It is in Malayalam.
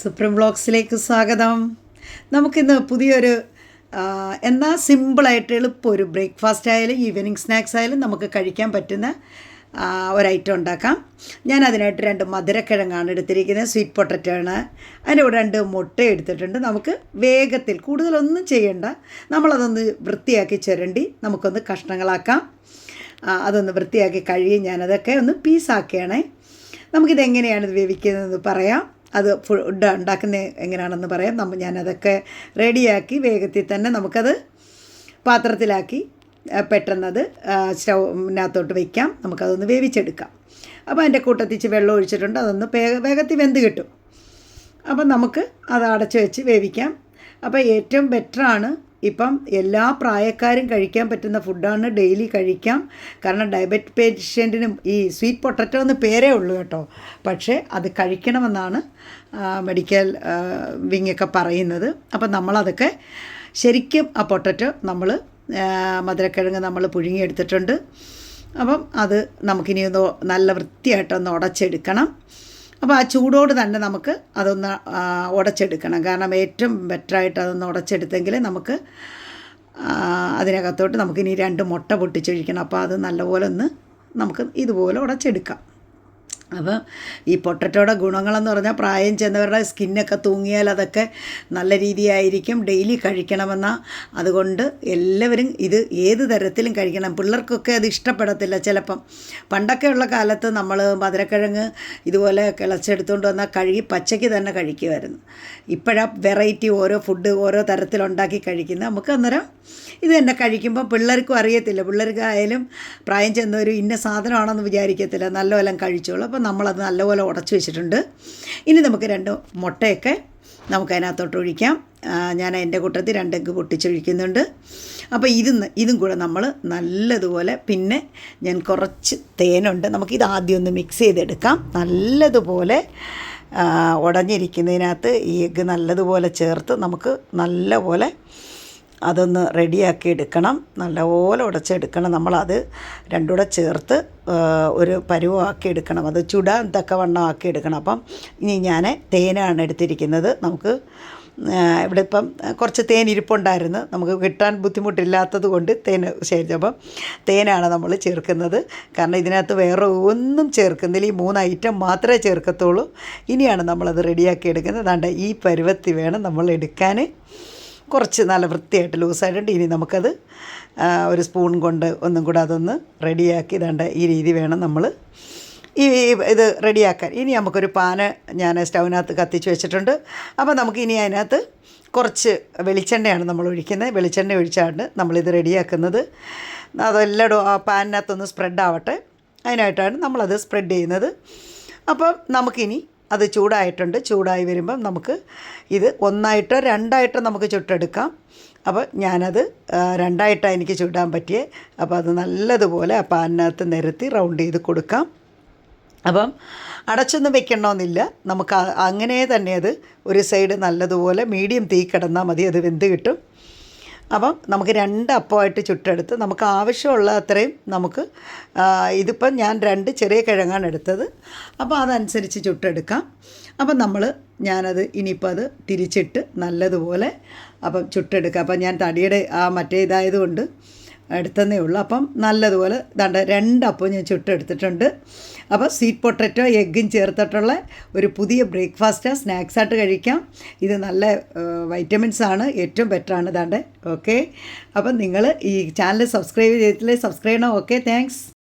സുപ്രീം വ്ളോഗ്സിലേക്ക് സ്വാഗതം. നമുക്കിന്ന് പുതിയൊരു എന്നാൽ സിമ്പിളായിട്ട് എളുപ്പം ഒരു ബ്രേക്ക്ഫാസ്റ്റ് ആയാലും ഈവനിങ് സ്നാക്സ് ആയാലും നമുക്ക് കഴിക്കാൻ പറ്റുന്ന ഒരു ഐറ്റം ഉണ്ടാക്കാം. ഞാൻ അതിനായിട്ട് രണ്ട് മധുരക്കിഴങ്ങാണ് എടുത്തിരിക്കുന്നത് സ്വീറ്റ് പൊട്ടറ്റോ ആണ് അതിന്റെ കൂടെ രണ്ട് മുട്ട എടുത്തിട്ടുണ്ട്. നമുക്ക് വേഗത്തിൽ കൂടുതലൊന്നും ചെയ്യണ്ട. നമ്മളതൊന്ന് വൃത്തിയാക്കി ചുരണ്ടി നമുക്കൊന്ന് കഷ്ണങ്ങളാക്കാം. അതൊന്ന് വൃത്തിയാക്കി കഴുകി ഞാനതൊക്കെ ഒന്ന് പീസാക്കുകയാണേ നമുക്കിതെങ്ങനെയാണ് ഇത് വേവിക്കുന്നതെന്ന് പറയാം. അത് ഫുഡ് ഉണ്ടാക്കുന്ന എങ്ങനെയാണെന്ന് പറയാം. നമ്മൾ ഞാനതൊക്കെ റെഡിയാക്കി വേഗത്തിൽ തന്നെ നമുക്കത് പാത്രത്തിലാക്കി പെട്ടെന്നത് സ്റ്റൗവിനകത്തോട്ട് വയ്ക്കാം നമുക്കതൊന്ന് വേവിച്ചെടുക്കാം. അപ്പോൾ അതിന്റെ കൂട്ടത്തിച്ച് വെള്ളം ഒഴിച്ചിട്ടുണ്ട്. അതൊന്ന് വേഗ വേഗത്തിൽ വെന്ത് കിട്ടും. അപ്പം നമുക്ക് അത് അടച്ചു വെച്ച് വേവിക്കാം. അപ്പോൾ ഏറ്റവും ബെറ്ററാണ് ഇപ്പം എല്ലാ പ്രായക്കാരും കഴിക്കാൻ പറ്റുന്ന ഫുഡാണ് ഡെയിലി കഴിക്കാം. കാരണം ഡയബറ്റിക് പേഷ്യന്റിനും ഈ സ്വീറ്റ് പൊട്ടറ്റോ എന്ന് പേരേ ഉള്ളൂ കേട്ടോ. പക്ഷേ അത് കഴിക്കണമെന്നാണ് മെഡിക്കൽ വിങ്ങൊക്കെ പറയുന്നത്. അപ്പം നമ്മളതൊക്കെ ശരിക്കും ആ പൊട്ടറ്റോ നമ്മൾ മധുരക്കിഴങ്ങ് നമ്മൾ പുഴുങ്ങിയെടുത്തിട്ടുണ്ട്. അപ്പം അത് നമുക്കിനി ഒന്ന് നല്ല വൃത്തിയായിട്ടൊന്ന് ഉടച്ചെടുക്കണം. അപ്പോൾ ആ ചൂടോട് തന്നെ നമുക്ക് അതൊന്ന് ഉടച്ചെടുക്കണം. കാരണം ഏറ്റവും ബെറ്ററായിട്ട് അതൊന്ന് ഉടച്ചെടുത്തെങ്കിൽ നമുക്ക് അതിനകത്തോട്ട് നമുക്കിനി രണ്ട് മുട്ട പൊട്ടിച്ചൊഴിക്കണം. അപ്പോൾ അത് നല്ലപോലെ ഒന്ന് നമുക്ക് ഇതുപോലെ ഉടച്ചെടുക്കാം. അപ്പോൾ ഈ പൊട്ടറ്റോയുടെ ഗുണങ്ങളെന്ന് പറഞ്ഞാൽ പ്രായം ചെന്നവരുടെ സ്കിന്നൊക്കെ തൂങ്ങിയാൽ അതൊക്കെ നല്ല രീതിയായിരിക്കും. ഡെയിലി കഴിക്കണമെന്ന അതുകൊണ്ട് എല്ലാവരും ഇത് ഏത് തരത്തിലും കഴിക്കണം. പിള്ളേർക്കൊക്കെ അത് ഇഷ്ടപ്പെടത്തില്ല ചിലപ്പം. പണ്ടൊക്കെയുള്ള കാലത്ത് നമ്മൾ മധുരക്കിഴങ്ങ് ഇതുപോലെ കിളച്ചെടുത്തുകൊണ്ട് വന്നാൽ കഴുകി പച്ചയ്ക്ക് തന്നെ കഴിക്കുമായിരുന്നു. ഇപ്പോഴാ വെറൈറ്റി ഓരോ ഫുഡ് ഓരോ തരത്തിലുണ്ടാക്കി കഴിക്കുന്നത്. നമുക്ക് അന്നേരം ഇത് തന്നെ കഴിക്കുമ്പോൾ പിള്ളേർക്കും അറിയത്തില്ല. പിള്ളേർക്കായാലും പ്രായം ചെന്നവർ ഇന്ന സാധനമാണെന്ന് വിചാരിക്കത്തില്ല. നല്ലപോലെ കഴിച്ചോളൂ. അപ്പോൾ നമ്മളത് നല്ലപോലെ ഉടച്ചു വെച്ചിട്ടുണ്ട്. ഇനി നമുക്ക് രണ്ട് മുട്ടയൊക്കെ നമുക്ക് അതിനകത്തോട്ട് ഒഴിക്കാം ഞാൻ എന്റെ കൂട്ടത്തിൽ രണ്ട് എഗ്ഗ് പൊട്ടിച്ചൊഴിക്കുന്നുണ്ട്. അപ്പോൾ ഇത് ഇതും കൂടെ നമ്മൾ നല്ലതുപോലെ പിന്നെ ഞാൻ കുറച്ച് തേനുണ്ട്. ഇത് ആദ്യം ഒന്ന് മിക്സ് ചെയ്തെടുക്കാം. നല്ലതുപോലെ ഉടഞ്ഞിരിക്കുന്നതിനകത്ത് ഈ എഗ്ഗ് നല്ലതുപോലെ ചേർത്ത് നമുക്ക് നല്ലപോലെ അതൊന്ന് റെഡിയാക്കി എടുക്കണം. നല്ലപോലെ ഉടച്ചെടുക്കണം. നമ്മളത് രണ്ടുകൂടെ ചേർത്ത് ഒരു പരുവമാക്കി എടുക്കണം. അത് ചുടാൻ തക്കവണ്ണം ആക്കി എടുക്കണം. അപ്പം ഇനി ഞാൻ തേനാണ് എടുത്തിരിക്കുന്നത്. നമുക്ക് ഇവിടെ ഇപ്പം കുറച്ച് തേൻ ഇരിപ്പുണ്ടായിരുന്നു. നമുക്ക് കിട്ടാൻ ബുദ്ധിമുട്ടില്ലാത്തത് കൊണ്ട് തേൻ ശേഖരിച്ചപ്പം തേനാണ് നമ്മൾ ചേർക്കുന്നത്. കാരണം ഇതിനകത്ത് വേറെ ഒന്നും ചേർക്കുന്നില്ല. ഈ മൂന്ന് ഐറ്റം മാത്രമേ ചേർക്കത്തുള്ളൂ. ഇനിയാണ് നമ്മളത് റെഡിയാക്കി എടുക്കുന്നത്. അതാണ്ട് ഈ പരുവത്തി വേണം നമ്മൾ എടുക്കാൻ. കുറച്ച് നല്ല വൃത്തിയായിട്ട് ലൂസായിട്ടുണ്ട്. ഇനി നമുക്കത് ഒരു സ്പൂൺ കൊണ്ട് ഒന്നും കൂടെ അതൊന്ന് റെഡിയാക്കി ഇതാണ്ട് ഈ രീതി വേണം നമ്മൾ ഈ ഈ- ഇത് റെഡിയാക്കാൻ. ഇനി നമുക്കൊരു പാന് ഞാൻ സ്റ്റൗവിനകത്ത് കത്തിച്ച് വെച്ചിട്ടുണ്ട്. അപ്പോൾ നമുക്ക് ഇനി അതിനകത്ത് കുറച്ച് വെളിച്ചെണ്ണയാണ് നമ്മൾ ഒഴിക്കുന്നത്. വെളിച്ചെണ്ണ ഒഴിച്ചാണ് നമ്മളിത് റെഡിയാക്കുന്നത്. അതെല്ലായിടും ആ പാനിനകത്തൊന്ന് സ്പ്രെഡ് ആവട്ടെ. അതിനായിട്ടാണ് നമ്മളത് സ്പ്രെഡ് ചെയ്യുന്നത്. അപ്പം നമുക്കിനി അത് ചൂടായിട്ടുണ്ട്. ചൂടായി വരുമ്പം നമുക്ക് ഇത് ഒന്നായിട്ടോ രണ്ടായിട്ടോ നമുക്ക് ചുട്ടെടുക്കാം. അപ്പോൾ ഞാനത് രണ്ടായിട്ടാണ് എനിക്ക് ചുടാൻ പറ്റിയേ. അപ്പോൾ അത് നല്ലതുപോലെ ആ പാനിനകത്ത് നിരത്തി റൗണ്ട് ചെയ്ത് കൊടുക്കാം. അപ്പം അടച്ചൊന്നും വെക്കണമെന്നില്ല. നമുക്ക് അങ്ങനെ തന്നെ അത് ഒരു സൈഡ് നല്ലതുപോലെ മീഡിയം തീ കിടന്നാൽ മതി. അത് വെന്ത് കിട്ടും. അപ്പം നമുക്ക് രണ്ട് അപ്പമായിട്ട് ചുട്ടെടുത്ത് നമുക്ക് ആവശ്യമുള്ള അത്രയും നമുക്ക് ഇതിപ്പം ഞാൻ രണ്ട് ചെറിയ കിഴങ്ങാണ് എടുത്തത്. അപ്പോൾ അതനുസരിച്ച് ചുട്ടെടുക്കാം. അപ്പം നമ്മൾ ഞാനത് ഇനിയിപ്പോൾ അത് തിരിച്ചിട്ട് നല്ലതുപോലെ അപ്പം ചുട്ടെടുക്കാം. അപ്പം ഞാൻ തടിയുടെ ആ മറ്റേ ഇതായതുകൊണ്ട് എടുത്തതേ ഉള്ളൂ. അപ്പം നല്ലതുപോലെ ദാണ്ട് രണ്ടപ്പം ഞാൻ ചുട്ടെടുത്തിട്ടുണ്ട്. അപ്പോൾ സ്വീറ്റ് പൊട്ടറ്റോ എഗ്ഗും ചേർത്തിട്ടുള്ള ഒരു പുതിയ ബ്രേക്ക്ഫാസ്റ്റ്. സ്നാക്സായിട്ട് കഴിക്കാം. ഇത് നല്ല വൈറ്റമിൻസ് ആണ് ഏറ്റവും ബെറ്ററാണ് ദാണ്ട്. ഓക്കെ? അപ്പം നിങ്ങൾ ഈ ചാനൽ സബ്സ്ക്രൈബ് ചെയ്തിട്ടില്ലേ? സബ്സ്ക്രൈബ് ചെയ്യണം. ഓക്കെ? താങ്ക്സ്.